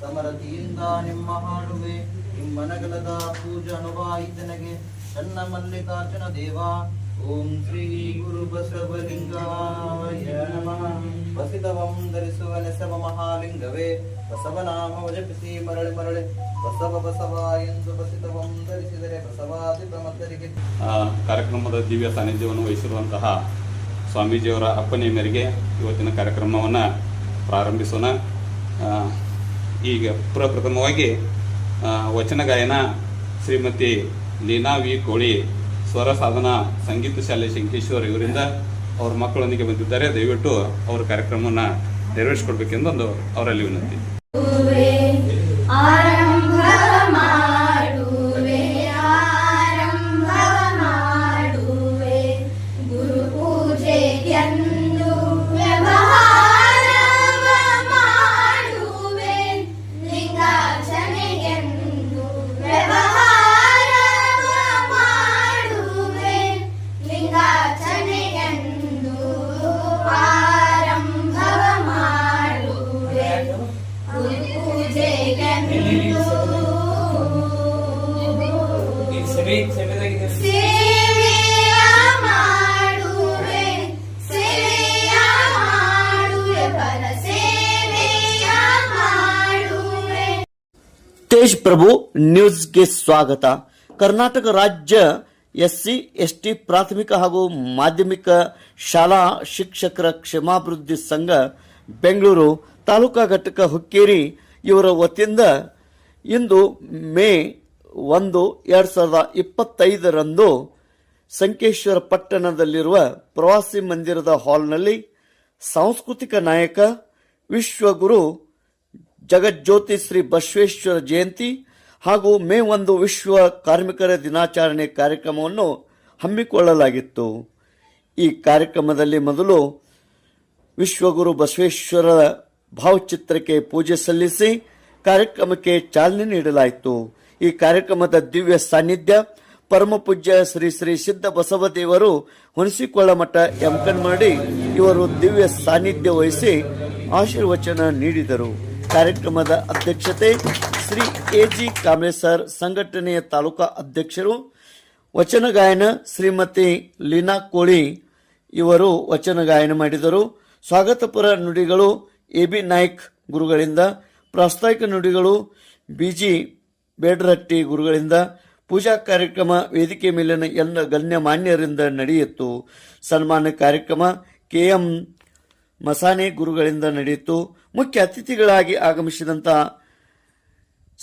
ಸಮರತಿಯಿಂದ ನಿಮ್ಮ ಹಾಡುವೆ. ನಿಮ್ಮನಗಲದ ಪೂಜಾ ಅನುಭಾಯಿತನಗೆ ಚನ್ನ ಮಲ್ಲಿಕಾರ್ಜುನ ದೇವ. ಓಂ ಶ್ರೀ ಗುರು ಬಸವಲಿಂಗಾಯ ನಮಃ. ಬಸಿದವಂ ಧರಿಸುವ ನೆಸವ ಮಹಾಲಿಂಗವೇ. ಬಸವನಾಮ ಜಪಿಸಿ ಮರಳಿ ಮರಳಿ. ಬಸವ ಬಸವ ಎಂದು ಬಸಿದವಂ ಧರಿಸಿದರೆ ಬಸವಾದಿ ಪ್ರಮತ್ತರಿಗೆ. ಆ, ಕಾರ್ಯಕ್ರಮದ ದಿವ್ಯ ಸಾನ್ನಿಧ್ಯವನ್ನು ವಹಿಸಿರುವಂತಹ ಸ್ವಾಮೀಜಿಯವರ ಅಪ್ಪಣೆ ಮೇರೆಗೆ ಇವತ್ತಿನ ಕಾರ್ಯಕ್ರಮವನ್ನು ಪ್ರಾರಂಭಿಸೋಣ. ಈಗ ಪ್ರಪ್ರಥಮವಾಗಿ ವಚನ ಗಾಯನ ಶ್ರೀಮತಿ ಲೀನಾ ವಿ. ಕೋಳಿ ಸ್ವರ ಸಾಧನಾ ಸಂಗೀತ ಶಾಲೆ ಶಂಕೇಶ್ವರ್ ಇವರಿಂದ ಅವ್ರ ಮಕ್ಕಳೊಂದಿಗೆ ಬಂದಿದ್ದಾರೆ. ದಯವಿಟ್ಟು ಅವ್ರ ಕಾರ್ಯಕ್ರಮವನ್ನು ನೆರವೇರಿಸಿಕೊಡ್ಬೇಕೆಂದು ಒಂದು ಅವರಲ್ಲಿ ವಿನಂತಿ. ತೇಜ್ ಪ್ರಭು ನ್ಯೂಸ್ಗೆ ಸ್ವಾಗತ. ಕರ್ನಾಟಕ ರಾಜ್ಯ ಎಸ್ಸಿ, ಎಸ್ಟಿ, ಪ್ರಾಥಮಿಕ ಹಾಗೂ ಮಾಧ್ಯಮಿಕ ಶಾಲಾ ಶಿಕ್ಷಕರ ಕ್ಷೇಮಾಭಿವೃದ್ಧಿ ಸಂಘ ಬೆಂಗಳೂರು ತಾಲೂಕಾ ಘಟಕ ಹುಕ್ಕೇರಿ ಇವರ ವತಿಯಿಂದ ಇಂದು ಮೇ ಒಂದು ಎರಡು ಸಾವಿರದ ಇಪ್ಪತ್ತೈದರಂದು ಸಂಕೇಶ್ವರ ಪಟ್ಟಣದಲ್ಲಿರುವ ಪ್ರವಾಸಿ ಮಂದಿರದ ಹಾಲ್ನಲ್ಲಿ ಸಾಂಸ್ಕೃತಿಕ ನಾಯಕ ವಿಶ್ವಗುರು ಜಗಜ್ಯೋತಿ ಶ್ರೀ ಬಸವೇಶ್ವರ ಜಯಂತಿ ಹಾಗೂ ಮೇ ಒಂದು ವಿಶ್ವ ಕಾರ್ಮಿಕರ ದಿನಾಚರಣೆ ಕಾರ್ಯಕ್ರಮವನ್ನು ಹಮ್ಮಿಕೊಳ್ಳಲಾಗಿತ್ತು. ಈ ಕಾರ್ಯಕ್ರಮದಲ್ಲಿ ಮೊದಲು ವಿಶ್ವಗುರು ಬಸವೇಶ್ವರರ ಭಾವಚಿತ್ರಕ್ಕೆ ಪೂಜೆ ಸಲ್ಲಿಸಿ ಕಾರ್ಯಕ್ರಮಕ್ಕೆ ಚಾಲನೆ ನೀಡಲಾಯಿತು. ಈ ಕಾರ್ಯಕ್ರಮದ ದಿವ್ಯ ಸಾನ್ನಿಧ್ಯ ಪರಮ ಪೂಜ್ಯ ಶ್ರೀ ಶ್ರೀ ಸಿದ್ಧ ಬಸವದೇವರು ಹುಣಸಿಕೊಳ್ಳಮಠ ಮಾಡಿ ಇವರು ದಿವ್ಯ ಸಾನ್ನಿಧ್ಯ ವಹಿಸಿ ಆಶೀರ್ವಚನ ನೀಡಿದರು. ಕಾರ್ಯಕ್ರಮದ ಅಧ್ಯಕ್ಷತೆ ಶ್ರೀ ಎ ಜಿ ಕಾಮೇಸರ್ ಸಂಘಟನೆಯ ತಾಲೂಕಾ ಅಧ್ಯಕ್ಷರು ವಚನ ಗಾಯನ ಶ್ರೀಮತಿ ಲೀನಾ ಕೋಳಿ ಇವರು ವಚನ ಗಾಯನ ಮಾಡಿದರು. ಸ್ವಾಗತಪುರ ನುಡಿಗಳು ಎ ಬಿ ನಾಯ್ಕ್ ಗುರುಗಳಿಂದ, ಪ್ರಾಸ್ತಾವಿಕ ನುಡಿಗಳು ಬಿಜಿ ಬೇಡರಟ್ಟಿ ಗುರುಗಳಿಂದ, ಪೂಜಾ ಕಾರ್ಯಕ್ರಮ ವೇದಿಕೆ ಮೇಲಿನ ಎಲ್ಲ ಗಣ್ಯಮಾನ್ಯರಿಂದ ನಡೆಯಿತು. ಸನ್ಮಾನ ಕಾರ್ಯಕ್ರಮ ಕೆ ಎಂ ಮಸಾನೆ ಗುರುಗಳಿಂದ ನಡೆಯಿತು. ಮುಖ್ಯ ಅತಿಥಿಗಳಾಗಿ ಆಗಮಿಸಿದಂಥ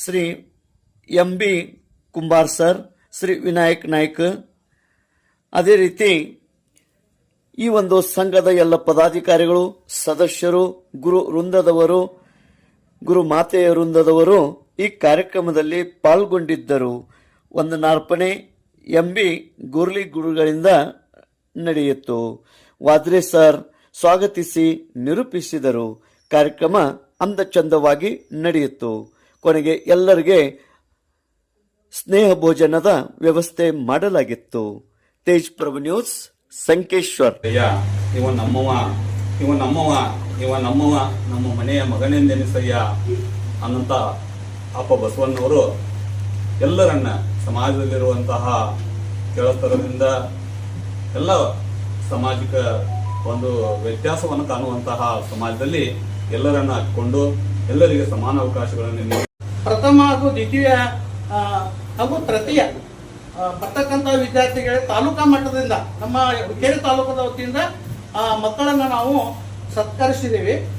Shri M B Kumbar sir, Shri Vinayak Naik, ಅದೇ ರೀತಿ ಈ ಒಂದು ಸಂಘದ ಎಲ್ಲ ಪದಾಧಿಕಾರಿಗಳು, ಸದಸ್ಯರು, ಗುರು ವೃಂದದವರು, ಗುರು ಮಾತೆಯ ವೃಂದದವರು ಈ ಕಾರ್ಯಕ್ರಮದಲ್ಲಿ ಪಾಲ್ಗೊಂಡಿದ್ದರು. ಒಂದು ನಾರ್ಪಣೆ ಎಂಬಿ ಗುರ್ಲಿ ಗುರುಗಳಿಂದ ನಡೆಯಿತು. ವಾದ್ರೆ ಸರ್ ಸ್ವಾಗತಿಸಿ ನಿರೂಪಿಸಿದರು. ಕಾರ್ಯಕ್ರಮ ಅಂದಚಂದವಾಗಿ ನಡೆಯಿತು. ಕೊನೆಗೆ ಎಲ್ಲರಿಗೆ ಸ್ನೇಹ ಭೋಜನದ ವ್ಯವಸ್ಥೆ ಮಾಡಲಾಗಿತ್ತು. ತೇಜ್ ಪ್ರಭು ನ್ಯೂಸ್ ಸಂಕೇಶ್ವರ್. ಅಯ್ಯ ಇವ ನಮ್ಮವ ಇವ ನಮ್ಮವ ಇವ ನಮ್ಮವ ನಮ್ಮ ಮನೆಯ ಮಗನೆಂದೆನಿಸಯ್ಯ ಅನ್ನಂತ ಅಪ್ಪ ಬಸವಣ್ಣವರು ಎಲ್ಲರನ್ನ ಸಮಾಜದಲ್ಲಿರುವಂತಹ ಕೆಳಸ್ತರದಿಂದ ಎಲ್ಲ ಸಾಮಾಜಿಕ ಒಂದು ವ್ಯತ್ಯಾಸವನ್ನು ಕಾಣುವಂತಹ ಸಮಾಜದಲ್ಲಿ ಎಲ್ಲರನ್ನ ಹಾಕಿಕೊಂಡು ಎಲ್ಲರಿಗೆ ಸಮಾನ ಅವಕಾಶಗಳನ್ನು ನೀಡಿ. ಪ್ರಥಮ ಹಾಗೂ ದ್ವಿತೀಯ ಹಾಗೂ ತೃತೀಯ. ಬರ್ತಕ್ಕಂಥ ವಿದ್ಯಾರ್ಥಿಗಳಿಗೆ ತಾಲೂಕಾ ಮಟ್ಟದಿಂದ, ನಮ್ಮ ಹುಕ್ಕೇರಿ ತಾಲೂಕದ ವತಿಯಿಂದ, ಆ, ಮಕ್ಕಳನ್ನ ನಾವು ಸತ್ಕರಿಸಿದ್ದೀವಿ.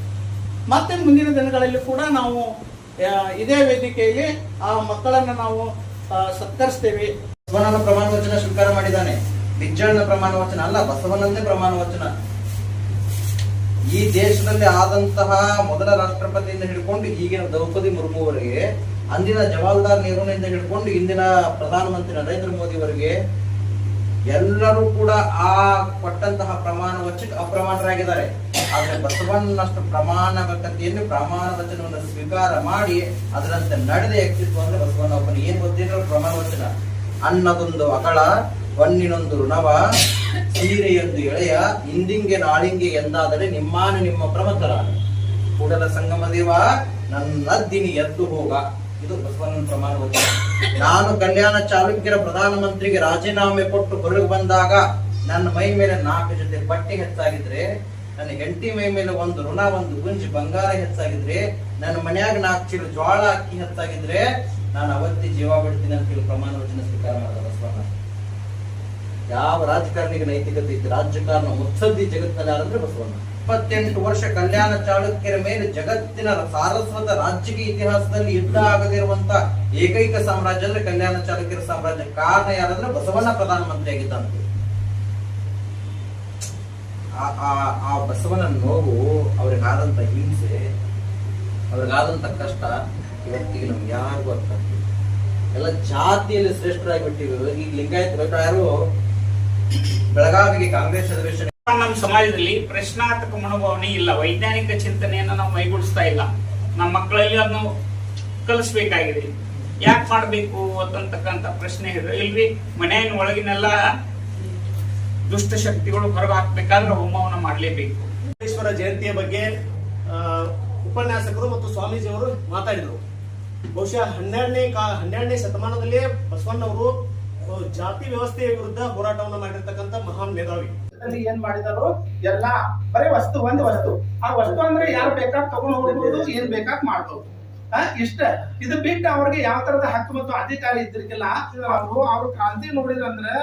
ಮತ್ತೆ ಮುಂದಿನ ದಿನಗಳಲ್ಲಿ ಕೂಡ ನಾವು ಇದೇ ವೇದಿಕೆಯಲ್ಲಿ ಆ ಮಕ್ಕಳನ್ನ ನಾವು ಸತ್ಕರಿಸ್ತೇವೆ. ಬಸವಣ್ಣನ ಪ್ರಮಾಣ ವಚನ ಸ್ವೀಕಾರ ಮಾಡಿದ್ದಾನೆ. ಬಿಜ್ಜಣ್ಣನ ಪ್ರಮಾಣ ವಚನ ಅಲ್ಲ ಬಸವನಂದೇ ಪ್ರಮಾಣ ವಚನ. ಈ ದೇಶದಲ್ಲಿ ಆದಂತಹ ಮೊದಲ ರಾಷ್ಟ್ರಪತಿಯಿಂದ ಹಿಡ್ಕೊಂಡು ಈಗಿನ ದ್ರೌಪದಿ ಮುರ್ಮುವರೆಗೆ ಅಂದಿನ ಜವಾಹರ್ಲಾಲ್ ನೆಹರುನಿಂದ ಹಿಡ್ಕೊಂಡು ಇಂದಿನ ಪ್ರಧಾನಮಂತ್ರಿ ನರೇಂದ್ರ ಮೋದಿವರೆಗೆ ಎಲ್ಲರೂ ಕೂಡ ಆ ಕೊಟ್ಟಂತಹ ಪ್ರಮಾಣ ವಚಕ್ಕೆ ಅಪ್ರಮಾಣರಾಗಿದ್ದಾರೆ. ಆದ್ರೆ ಬಸವಣ್ಣನಷ್ಟು ಪ್ರಮಾಣಕತೆಯನ್ನು ಪ್ರಮಾಣ ವಚನವನ್ನು ಸ್ವೀಕಾರ ಮಾಡಿ ಅದರಂತೆ ನಡೆದ ವ್ಯಕ್ತಿತ್ವ ಅಂದ್ರೆ ಬಸವಣ್ಣ ಒಬ್ಬನ ಏನ್ ಗೊತ್ತಿರೋ ಪ್ರಮಾಣ ವಚನ. ಅನ್ನದೊಂದು ಅಗಳ ಹೊನ್ನಿನೊಂದು ಋಣವ, ಸೀರೆಯೊಂದು ಎಳೆಯ, ಹಿಂದಿಂಗೆ ನಾಳಿಂಗೆ ಎಂದಾದರೆ ನಿಮ್ಮಾನು ನಿಮ್ಮ ಪ್ರಮತರ ಕೂಡಲ ಸಂಗಮ ದೇವ ನನ್ನದ್ದಿನಿ ಎದ್ದು ಹೋಗ. ಇದು ಬಸವಣ್ಣನ ಪ್ರಮಾಣ ನಾನು ಕಲ್ಯಾಣ ಚಾಲುಕ್ಯರ ಪ್ರಧಾನಮಂತ್ರಿಗೆ ರಾಜೀನಾಮೆ ಕೊಟ್ಟು ಹೊರಗೆ ಬಂದಾಗ ನನ್ನ ಮೈ ಮೇಲೆ ನಾಲ್ಕು ಜೊತೆ ಬಟ್ಟೆ ಹೆಚ್ಚಾಗಿದ್ರೆ, ನನ್ನ ಹೆಂಡತಿ ಮೈ ಮೇಲೆ ಒಂದು ಋಣ, ಒಂದು ಗುಂಜಿ ಬಂಗಾರ ಹೆಚ್ಚಾಗಿದ್ರೆ, ನನ್ನ ಮನ್ಯಾಗ ನಾಲ್ಕು ಚೀಲ ಜ್ವಾಳ ಅಕ್ಕಿ ಹೆಚ್ಚಾಗಿದ್ರೆ, ನಾನು ಅವತ್ತಿ ಜೀವ ಬಿಡ್ತೀನಿ ಅಂತ ಪ್ರಮಾಣ ವಚನ ಸ್ವೀಕಾರ ಮಾಡಿದ ಬಸವಣ್ಣ ಯಾವ ರಾಜಕಾರಣಿಗೆ ನೈತಿಕತೆ ಇತ್ತು ರಾಜಕಾರಣ ಮುತ್ಸದ್ದಿ ಜಗತ್ತಿನಲ್ಲಿ ಯಾರಂದ್ರೆ ಬಸವಣ್ಣ. ಇಪ್ಪತ್ತೆಂಟು ವರ್ಷ ಕಲ್ಯಾಣ ಚಾಳುಕ್ಯರ ಮೇಲೆ ಜಗತ್ತಿನ ಸಾರಸ್ವತ ರಾಜಕೀಯ ಇತಿಹಾಸದಲ್ಲಿ ಯುದ್ಧ ಆಗದಿರುವಂತ ಏಕೈಕ ಸಾಮ್ರಾಜ್ಯ ಅಂದ್ರೆ ಕಲ್ಯಾಣ ಚಾಲುಕ್ಯರ ಸಾಮ್ರಾಜ್ಯ. ಕಾರಣ ಯಾರಂದ್ರೆ ಬಸವಣ್ಣ ಪ್ರಧಾನಮಂತ್ರಿ ಆಗಿದ್ದಂತೆ ಆ- ಬಸವನ ನೋವು ಅವ್ರಿಗಾದಂತ ಹಿಂಸೆ, ಅವ್ರಿಗಾದಂತ ಕಷ್ಟ ಇವತ್ತಿಗೆ ನಮ್ಗೆ ಯಾರಿಗೂ ಅರ್ಥ. ಎಲ್ಲ ಜಾತಿಯಲ್ಲಿ ಶ್ರೇಷ್ಠರಾಗಿ ಬಿಟ್ಟಿದ್ರು ಈಗ ಲಿಂಗಾಯತ ಯಾರು ಬೆಳಗಾವಿಗೆ ಕಾಂಗ್ರೆಸ್ ಅಧಿವೇಶನ ನಮ್ಮ ಸಮಾಜದಲ್ಲಿ ಪ್ರಶ್ನಾತ್ಮಕ ಮನೋಭಾವನೆ ಇಲ್ಲ ವೈಜ್ಞಾನಿಕ ಚಿಂತನೆಯನ್ನು ನಾವು ಮೈಗೂಡಿಸ್ತಾ ಇಲ್ಲ. ನಮ್ಮ ಮಕ್ಕಳಲ್ಲಿ ಅದನ್ನು ಕಲಿಸ್ಬೇಕಾಗಿದೆ. ಯಾಕೆ ಮಾಡಬೇಕು ಅಂತಕ್ಕಂಥ ಪ್ರಶ್ನೆ ಇದೆ ಇಲ್ರಿ ಮನೆಯ ಒಳಗಿನೆಲ್ಲ ದುಷ್ಟ ಶಕ್ತಿಗಳು ಹೊರಗೆ ಹಾಕ್ಬೇಕಾದ್ರೆ ಹೋಮವನ್ನ ಮಾಡಲೇಬೇಕು. ಮಹೇಶ್ವರ ಜಯಂತಿಯ ಬಗ್ಗೆ ಉಪನ್ಯಾಸಕರು ಮತ್ತು ಸ್ವಾಮೀಜಿಯವರು ಮಾತಾಡಿದರು. ಬಹುಶಃ ಹನ್ನೆರಡನೇ ಕಾ ಹನ್ನೆರಡನೇ ಶತಮಾನದಲ್ಲಿ ಬಸವಣ್ಣವರು ಜಾತಿ ವ್ಯವಸ್ಥೆಯ ವಿರುದ್ಧ ಹೋರಾಟವನ್ನ ಮಾಡಿರ್ತಕ್ಕಂಥ ಮಹಾನ್ ಮೇಧಾವಿ. ಏನ್ ಮಾಡಿದಾರು ಎಲ್ಲಾ ಬರೀ ವಸ್ತು, ಒಂದ್ ವಸ್ತು. ಆ ವಸ್ತು ಅಂದ್ರೆ ಯಾರು ಬೇಕಾದ್ ತಗೊಂಡು ಏನ್ ಬೇಕಾದ್ ಮಾಡ್ಬೋದು. ಇಷ್ಟ. ಇದು ಬಿಟ್ಟು ಅವ್ರಿಗೆ ಯಾವ ತರದ ಹಕ್ಕು ಮತ್ತು ಅಧಿಕಾರ ಇದ್ರಿಗಿಲ್ಲ ಅವರು, ಅವ್ರ ಕ್ರಾಂತಿ ನೋಡಿದ್ರಂದ್ರೆ